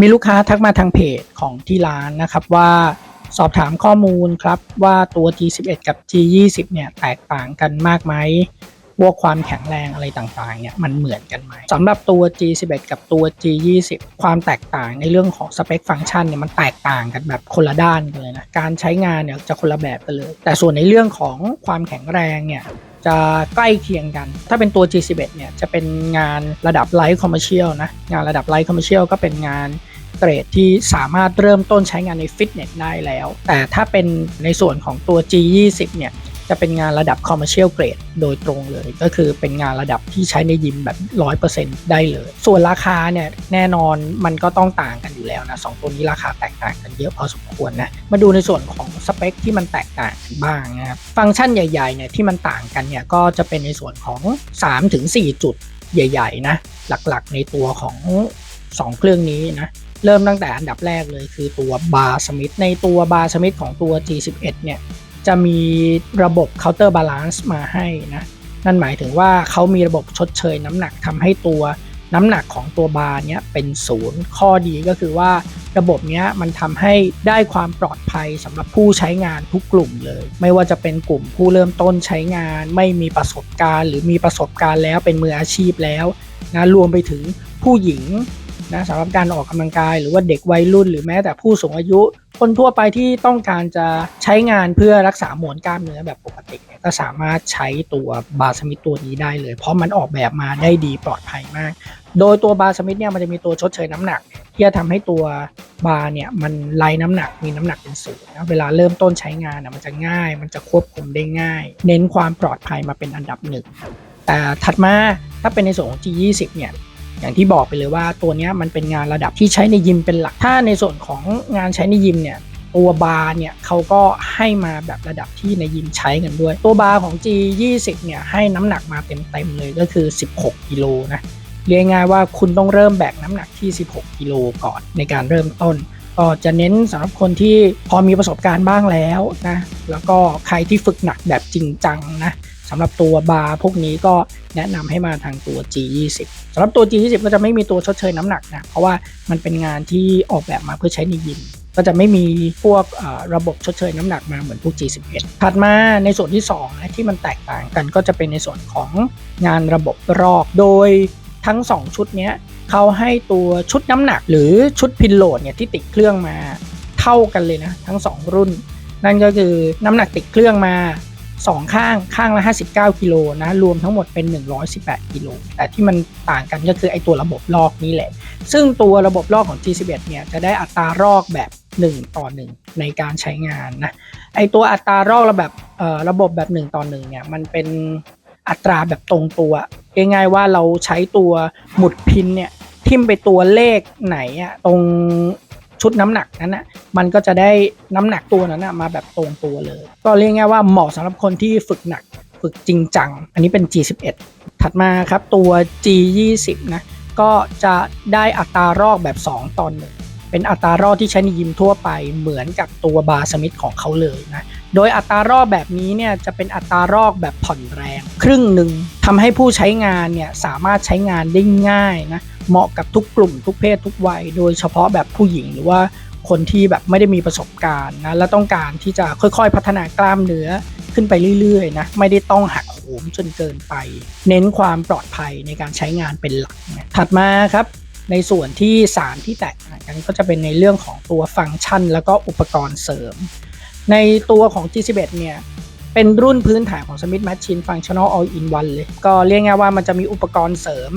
มีลูกค้าทักมาทางเพจของที่ร้านนะครับว่าสอบถามข้อมูลครับว่าตัว G11 กับ G20 เนี่ยแตกต่างกันมากไหมพวกความแข็งแรงอะไรต่างๆเนี่ยมันเหมือนกันไหมสำหรับตัว G11 กับตัว G20 ความแตกต่างในเรื่องของสเปคฟังก์ชันเนี่ยมันแตกต่างกันแบบคนละด้านเลยนะการใช้งานเนี่ยจะคนละแบบกันเลย แต่ส่วนในเรื่องของความแข็งแรงเนี่ย จะใกล้เคียงกัน ถ้าเป็นตัว G11 เนี่ยจะเป็นงานระดับไลท์คอมเมอร์เชียลนะ งานระดับไลท์คอมเมอร์เชียลก็เป็นงานเกรดที่สามารถเริ่มต้นใช้งานในฟิตเนสได้แล้ว แต่ถ้าเป็นในส่วนของตัว G20 เนี่ย จะเป็นงานระดับคอมเมอร์เชียลเกรดโดยตรงเลย ก็คือเป็นงานระดับที่ใช้ในยิมแบบ 100%ได้เลย ส่วนราคาเนี่ยแน่นอนมันก็ต้องต่างกันอยู่แล้วนะสองตัวนี้ราคาแตกต่างกันเยอะพอสมควรนะ มาดูในส่วนของสเปคที่มันแตกต่างกันบ้างนะครับฟังก์ชันใหญ่ๆเนี่ยที่มันต่างกันเนี่ยก็จะเป็นในส่วนของ 3-4 จุดใหญ่ๆนะหลักๆ ในตัวของ 2 เครื่องนี้นะเริ่มตั้งแต่อันดับแรกเลยคือตัวบาร์สมิธในตัวบาร์สมิธของตัว G11 เนี่ย จะมีระบบ counter balance มาให้นะ นั่นหมายถึงว่าเขามีระบบชดเชยน้ำหนักทำให้ตัวน้ำหนักของตัวบาร์เนี้ยเป็นศูนย์ข้อดีก็คือว่าระบบเนี้ยมันทำให้ได้ความปลอดภัยสำหรับผู้ใช้งานทุกกลุ่มเลย ไม่ว่าจะเป็นกลุ่มผู้เริ่มต้นใช้งาน ไม่มีประสบการณ์ หรือมีประสบการณ์แล้วเป็นมืออาชีพแล้วนะรวมไปถึงผู้หญิงนะสำหรับการออกกำลังกาย หรือว่าเด็กวัยรุ่น หรือแม้แต่ผู้สูงอายุ คนทั่วไปที่ต้องการจะใช้งานเพื่อรักษามวลกล้ามเนื้อแบบปกติเนี่ยก็สามารถใช้ตัวบาสมิธตัวนี้ได้เลย เพราะมันออกแบบมาได้ดีปลอดภัยมาก โดยตัวบาสมิธเนี่ยมันจะมีตัวชดเชยน้ำหนักที่จะทำให้ตัวบาร์เนี่ยมันไล่น้ำหนักมีน้ำหนักเป็นศูนย์นะเวลาเริ่มต้นใช้งานนะมันจะง่าย มันจะควบคุมได้ง่าย เน้นความปลอดภัยมาเป็นอันดับหนึ่งแต่ถัดมาถ้าเป็นในส่วนของ G20 เนี่ย อย่างที่บอกไปเลยว่าตัวนี้มันเป็นงานระดับที่ใช้ในยิมเป็นหลัก ถ้าในส่วนของงานใช้ในยิมเนี่ยตัวบาร์เนี่ยเขาก็ให้มาแบบระดับที่ในยิมใช้กันด้วย ตัวบาร์ของ G20 เนี่ยให้น้ำหนักมาเต็มๆเลยก็คือ 16กิโลนะเรียกง่ายว่าคุณต้องเริ่มแบกน้ำหนักที่ 16กิโลก่อนในการเริ่มต้นก็จะเน้นสำหรับคนที่พอมีประสบการณ์บ้างแล้วนะแล้วก็ใครที่ฝึกหนักแบบจริงจังนะ สำหรับตัวบาร์พวกนี้ก็แนะนำให้มาทางตัว G20 สำหรับตัว G20 ก็จะไม่มีตัวชดเชยน้ำหนักนะ เพราะว่ามันเป็นงานที่ออกแบบมาเพื่อใช้ในยิม ก็จะไม่มีพวกระบบชดเชยน้ำหนักมาเหมือนพวก G11 ถัดมาในส่วนที่2นะที่มันแตกต่างกันก็จะเป็นในส่วนของงานระบบรอก โดยทั้ง 2 ชุดนี้เขาให้ตัวชุดน้ำหนัก หรือชุดพินโหลดเนี่ยที่ติดเครื่องมาเท่ากันเลยนะทั้ง 2 รุ่น นั่นก็คือน้ำหนักติดเครื่องมา 2 ข้างข้างละ 59 กิโลนะรวมทั้งหมดเป็น 118 กิโลแต่ที่มันต่างกันก็คือไอตัวระบบลอกนี้แหละ ซึ่งตัวระบบลอกของ G11 เนี่ยจะได้อัตรารอกแบบ 1 ต่อ 1 ในการใช้งานนะไอตัวอัตรารอกระแบบระบบแบบ 1 ต่อ 1 เนี่ยมันเป็นอัตราแบบตรงตัวง่ายๆว่าเราใช้ตัวหมุดพินเนี่ยทิมไปตัวเลขไหนอะตรง ชุดน้ำหนักนั้นนะมันก็จะได้น้ำหนักตัวนั้นนะมาแบบตรงตัวเลย ก็เรียกง่ายว่าเหมาะสำหรับคนที่ฝึกหนักฝึกจริงจัง อันนี้เป็น G11 ถัดมาครับตัว G20 นะก็จะได้อัตรารอกแบบ 2 ตอนหนึ่งเป็นอัตรารอกที่ใช้ในยิมทั่วไปเหมือนกับตัวบาสมิธของเขาเลยนะโดยอัตรารอกแบบนี้เนี่ยจะเป็นอัตรารอกแบบผ่อนแรง ครึ่งหนึ่งทำให้ผู้ใช้งานเนี่ยสามารถใช้งานได้ง่ายนะ เหมาะกับทุกกลุ่มทุกเพศทุกวัย โดยเฉพาะแบบผู้หญิงหรือว่าคนที่แบบไม่ได้มีประสบการณ์นะและต้องการที่จะค่อยๆ พัฒนากล้ามเนื้อขึ้นไปเรื่อยๆนะไม่ได้ต้องหักโหมจนเกินไป เน้นความปลอดภัยในการใช้งานเป็นหลักนะถัดมาครับในส่วนที่สารที่แตกต่างกันก็จะเป็นในเรื่องของตัวฟังก์ชัน แล้วก็อุปกรณ์เสริม ในตัวของ G11 เนี่ยเป็นรุ่นพื้นฐานของ Smith Machine Functional All in One เลย ก็เรียกง่ายว่ามันจะมีอุปกรณ์เสริม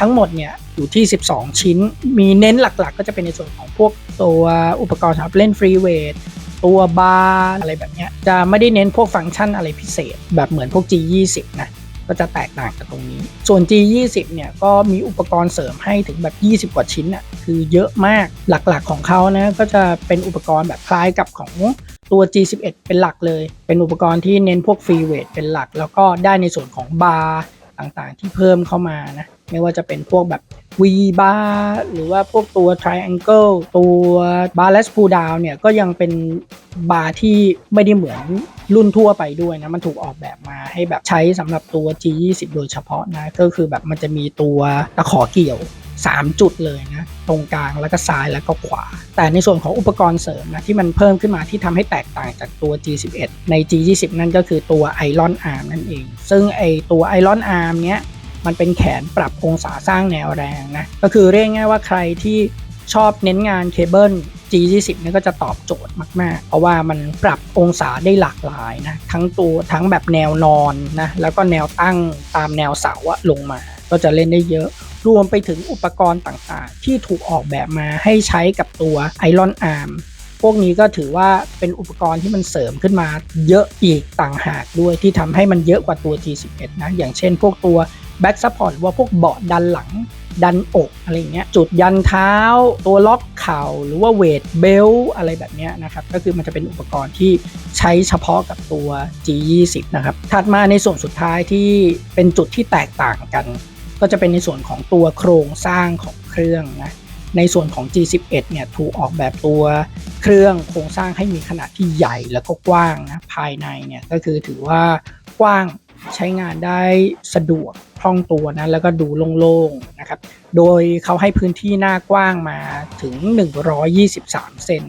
ทั้งหมดเนี่ยอยู่ที่ 12 ชิ้น มีเน้นหลักๆ ก็จะเป็นในส่วนของพวกตัวอุปกรณ์สำหรับเล่นฟรีเวทตัวบาร์อะไรแบบนี้จะไม่ได้เน้นพวกฟังก์ชันอะไรพิเศษ แบบเหมือนพวก G20 นะก็จะแตกต่างกันตรงนี้ ส่วน G20 เนี่ยก็มีอุปกรณ์เสริมให้ถึงแบบ 20 กว่าชิ้นอะคือเยอะมากหลักๆของเขานะก็จะเป็นอุปกรณ์แบบคล้ายกับของตัว G11 เป็นหลักเลย เป็นอุปกรณ์ที่เน้นพวกฟรีเวทเป็นหลัก แล้วก็ได้ในส่วนของบาร์ ต่างๆ ที่เพิ่มเข้ามานะไม่ว่าจะเป็นพวกแบบ V bar หรือว่าพวกตัว triangle ตัว barless pull down เนี่ยก็ยังเป็นบาร์ที่ไม่ได้เหมือนรุ่นทั่วไปด้วยนะ มันถูกออกแบบมาให้แบบใช้สำหรับตัว G20 โดยเฉพาะนะ ก็คือแบบมันจะมีตัวตะขอเกี่ยว 3 จุดเลยนะตรงกลางแล้วก็ซ้ายแล้วก็ขวา แต่ในส่วนของอุปกรณ์เสริมนะที่มันเพิ่มขึ้นมาที่ทำให้แตกต่างจากตัว G11 ใน G20 นั่นก็คือตัว Iron Arm นั่นเอง ซึ่งไอตัว Iron Arm เนี้ยมันเป็นแขนปรับองศาสร้างแนวแรงนะก็คือเรียกง่ายว่าใครที่ชอบเน้นงานเคเบิล G20 นี่ก็จะตอบโจทย์มากๆ เพราะว่ามันปรับองศาได้หลากหลายนะทั้งตัวทั้งแบบแนวนอนนะแล้วก็แนวตั้งตามแนวเสาอะลงมา ก็จะเล่นได้เยอะ รวมไปถึงอุปกรณ์ต่างๆ ที่ถูกออกแบบมาให้ใช้กับตัว Iron Arm พวกนี้ก็ถือว่าเป็นอุปกรณ์ที่มันเสริมขึ้นมาเยอะอีกต่างหากด้วยที่ทำให้มันเยอะกว่าตัว G11 นะ อย่างเช่นพวกตัว Back Support หรือว่าพวกเบาะดันหลังดันอกอะไรเงี้ยจุดยันเท้า ตัวล็อกเข่าหรือว่าเวทเบลอะไรแบบเนี้ยนะครับก็คือมันจะเป็นอุปกรณ์ที่ใช้เฉพาะกับตัว G20 นะครับถัดมาในส่วนสุดท้ายที่เป็นจุดที่แตกต่างกัน ก็จะเป็นในส่วนของตัวโครงสร้างของเครื่องนะในส่วนของ G11 เนี่ยถูกออกแบบตัวเครื่องโครงสร้างให้มีขนาดที่ใหญ่แล้วก็กว้างนะภายในเนี่ยก็คือถือว่ากว้างใช้งานได้สะดวกคล่องตัวนะแล้วก็ดูโล่งๆนะครับโดยเขาให้พื้นที่หน้ากว้างมาถึง 123 เซน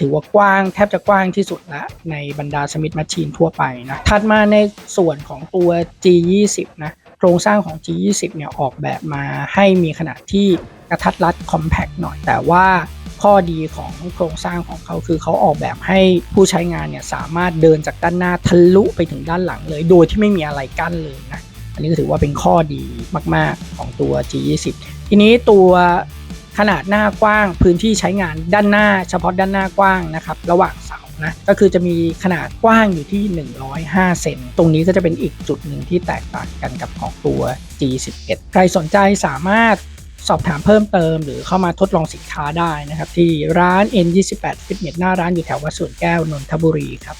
ถือว่ากว้างแทบจะกว้างที่สุดละในบรรดาสมิธแมชชีนทั่วไปนะถัดมาในส่วนของตัว G20 นะ โครงสร้างของ G20 เนี่ยออกแบบมาให้มีขนาดที่กระทัดรัดคอมแพ t หน่อย แต่ว่าข้อดีของโครงสร้างของเขาคือเขาออกแบบให้ผู้ใช้งานเนี่ยสามารถเดินจากด้านหน้าทะลุไปถึงด้านหลังเลย โดยที่ไม่มีอะไรกั้นเลยนะ อันนี้ก็ถือว่าเป็นข้อดีมาก ๆ ของตัว G20 ทีนี้ตัวขนาดหน้ากว้างพื้นที่ใช้งานด้านหน้า เฉพาะด้านหน้ากว้างนะครับ ระหว่าง นะก็คือจะมีขนาดกว้างอยู่ที่ 105 เซนตรงนี้ก็จะเป็นอีกจุดหนึ่งที่แตกต่างกันกับของตัว G11 ใครสนใจสามารถสอบถามเพิ่มเติมหรือเข้ามาทดลองสินค้าได้นะครับ ที่ร้าน N28 Fitness หน้าร้านอยู่แถววัดสวนแก้วนนทบุรีครับ